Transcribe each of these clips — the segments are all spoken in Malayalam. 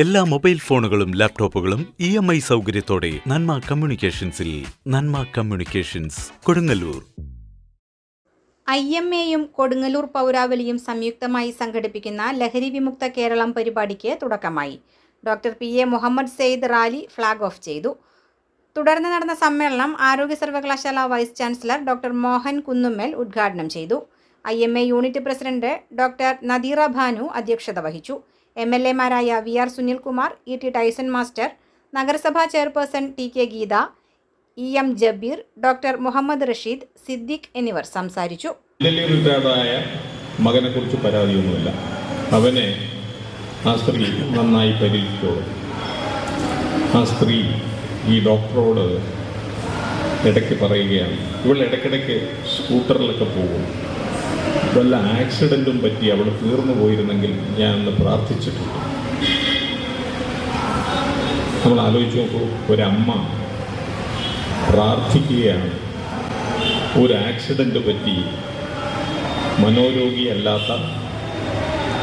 എല്ലാ മൊബൈൽ ഫോണുകളും ലാപ്ടോപ്പുകളും ഇ എം ഐ സൗകര്യത്തോടെ നന്മ കമ്മ്യൂണിക്കേഷൻസിൽ നന്മ കമ്മ്യൂണിക്കേഷൻസ് കൊടുങ്ങല്ലൂർ. ഐ എം എയും കൊടുങ്ങല്ലൂർ പൗരാവലിയും സംയുക്തമായി സംഘടിപ്പിക്കുന്ന ലഹരി വിമുക്ത കേരളം പരിപാടിക്ക് തുടക്കമായി. Doctor P A Muhammad Sayed rally flag off ചെയ്തു. തുടർന്ന് നടന്ന സമ്മേളനം ആരോഗ്യ സർവകലാശാല vice chancellor doctor Mohan Kunnummel ഉദ്ഘാടനം ചെയ്തു. I M A unit president doctor Nadeera Bhanu അധ്യക്ഷത വഹിച്ചു. M L എമാരായ V R Sunilkumar E T Tyson master നഗരസഭാ chairperson T K Geetha E M Jabeer doctor Muhammad Rasheed Siddique എന്നിവർ സംസാരിച്ചു. മകനെ കുറിച്ച് പരാതിയൊന്നുമില്ല. അവനെ ആ സ്ത്രീ നന്നായി പരിചരിച്ചോളും ആ സ്ത്രീ ഈ ഡോക്ടറോട് ഇടയ്ക്ക് പറയുകയാണ്. ഇവൾ ഇടയ്ക്കിടയ്ക്ക് സ്കൂട്ടറിലൊക്കെ പോകും. വല്ല ആക്സിഡന്റും പറ്റി അവൾ തീർന്നു പോയിരുന്നെങ്കിൽ ഞാൻ ഒന്ന് പ്രാർത്ഥിച്ചിട്ടുണ്ട്. നമ്മൾ ആലോചിച്ച് നോക്കൂ ഒരമ്മ പ്രാർത്ഥിക്കുകയാണ്. ഒരു ആക്സിഡന്റ് പറ്റി മനോരോഗിയല്ലാത്ത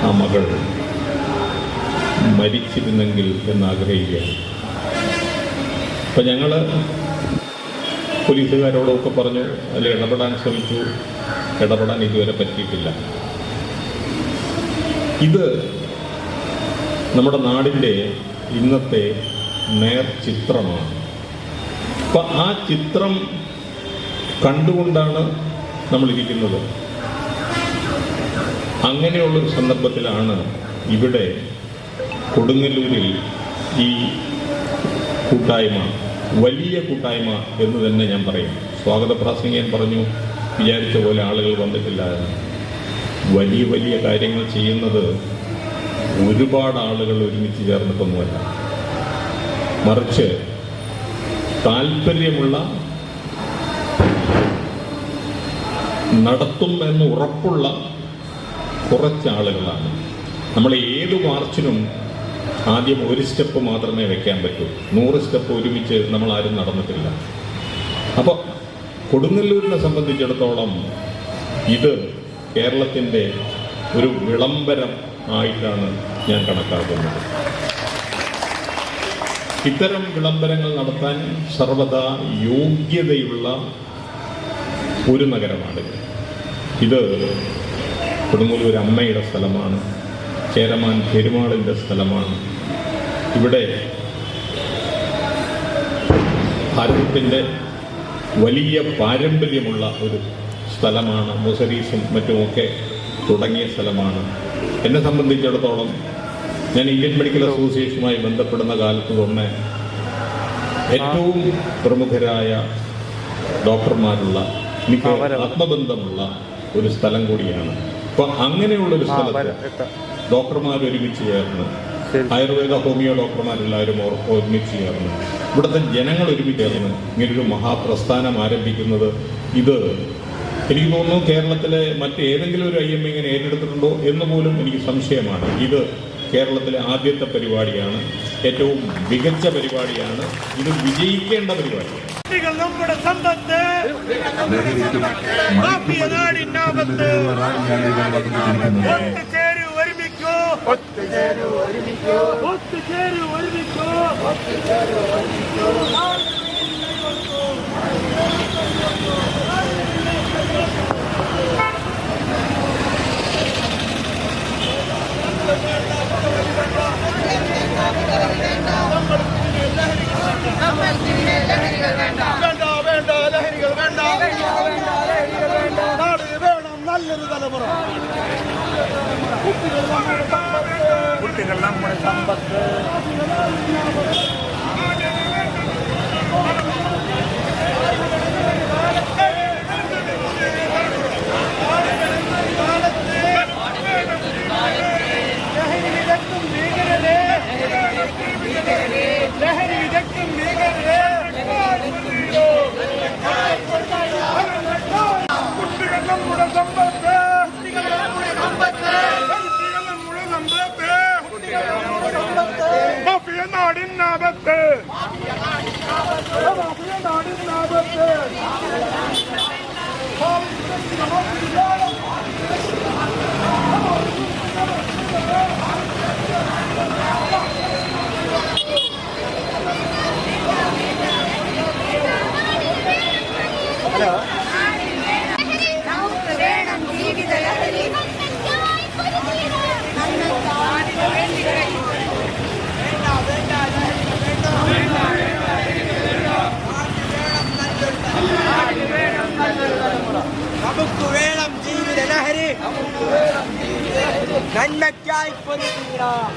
ആ മകൾ മരിച്ചിരുന്നെങ്കിൽ എന്നാഗ്രഹിക്കുകയാണ്. അപ്പം ഞങ്ങൾ പോലീസുകാരോടൊക്കെ പറഞ്ഞു അതിൽ ഇടപെടാൻ ശ്രമിച്ചു. ഇടപെടാൻ ഇതുവരെ പറ്റിയിട്ടില്ല. ഇത് നമ്മുടെ നാടിന്റെ ഇന്നത്തെ നേർ ചിത്രമാണ്. അപ്പം ആ ചിത്രം കണ്ടുകൊണ്ടാണ് നമ്മളിരിക്കുന്നത്. അങ്ങനെയുള്ള അങ്ങനെയുള്ളൊരു സന്ദർഭത്തിലാണ് ഇവിടെ കൊടുങ്ങല്ലൂരിൽ ഈ കൂട്ടായ്മ വലിയ കൂട്ടായ്മ എന്ന് തന്നെ ഞാൻ പറയും. സ്വാഗത പ്രാസംഗികൻ പറഞ്ഞു വിചാരിച്ച പോലെ ആളുകൾ വന്നിട്ടില്ല. വലിയ വലിയ കാര്യങ്ങൾ ചെയ്യുന്നത് ഒരുപാട് ആളുകൾ ഒരുമിച്ച് ചേർന്നിട്ടൊന്നുമല്ല. മറിച്ച് താല്പര്യമുള്ള നടത്തും എന്ന് ഉറപ്പുള്ള കുറച്ച് ആളുകളാണ്. നമ്മൾ ഏത് മാർച്ചിനും ആദ്യം ഒരു സ്റ്റെപ്പ് മാത്രമേ വെക്കാൻ പറ്റൂ. നൂറ് സ്റ്റെപ്പ് ഒരുമിച്ച് നമ്മൾ ആരും നടന്നിട്ടില്ല. അപ്പോൾ കൊടുങ്ങല്ലൂരിനെ സംബന്ധിച്ചിടത്തോളം ഇത് കേരളത്തിന്റെ ഒരു വിളംബരം ആയിട്ടാണ് ഞാൻ കണക്കാക്കുന്നത്. ഇത്തരം വിളംബരങ്ങൾ നടത്താൻ സർവദാ യോഗ്യതയുള്ള ഒരു നഗരമാണ് ഇത് കൊടുങ്ങല്ലൂർ അമ്മയുടെ സ്ഥലമാണ്. ചേരമാൻ പെരുമാളിന്റെ സ്ഥലമാണ്. ഇവിടെ ഭാരതത്തിന്റെ വലിയ പാരമ്പര്യമുള്ള ഒരു സ്ഥലമാണ്. മുസരീസും മറ്റുമൊക്കെ തുടങ്ങിയ സ്ഥലമാണ്. എന്നെ സംബന്ധിച്ചിടത്തോളം ഞാൻ ഇന്ത്യൻ മെഡിക്കൽ അസോസിയേഷനുമായി ബന്ധപ്പെടുന്ന കാലത്ത് തന്നെ ഏറ്റവും പ്രമുഖരായ ഡോക്ടർമാരുള്ള എനിക്ക് ആത്മബന്ധമുള്ള ഒരു സ്ഥലം കൂടിയാണ്. അപ്പൊ അങ്ങനെയുള്ള ഒരു സ്ഥലത്ത് ഡോക്ടർമാർ ഒരുമിച്ച് ചേർന്ന്. ആയുർവേദ ഹോമിയോ ഡോക്ടർമാരെല്ലാവരും ഒരുമിച്ച് ചേർന്ന്. ഇവിടുത്തെ ജനങ്ങൾ ഒരുമിച്ച് ചേർന്ന് ഇങ്ങനൊരു മഹാപ്രസ്ഥാനം ആരംഭിക്കുന്നത് ഇത് എനിക്ക് തോന്നുന്നു കേരളത്തിലെ മറ്റേതെങ്കിലും ഒരു ഐ എം ഇങ്ങനെ ഏറ്റെടുത്തിട്ടുണ്ടോ എന്ന് പോലും എനിക്ക് സംശയമാണ്. ഇത് കേരളത്തിലെ ആദ്യത്തെ പരിപാടിയാണ്. ഏറ്റവും മികച്ച പരിപാടിയാണ്. ഇത് വിജയിക്കേണ്ട പരിപാടിയാണ്. നമ്മുടെ സമ്പത്ത് മാഫിയ നാടിനാപത്ത് ഒത്തുചേരു ഒരുമിക്കൂ ഒത്തുചേരു ഒരുമിക്കൂ വേണ്ട குட்டிகள்லாம் சாம்பார் ¡Vamos! 낱낱이 할 뿐입니다.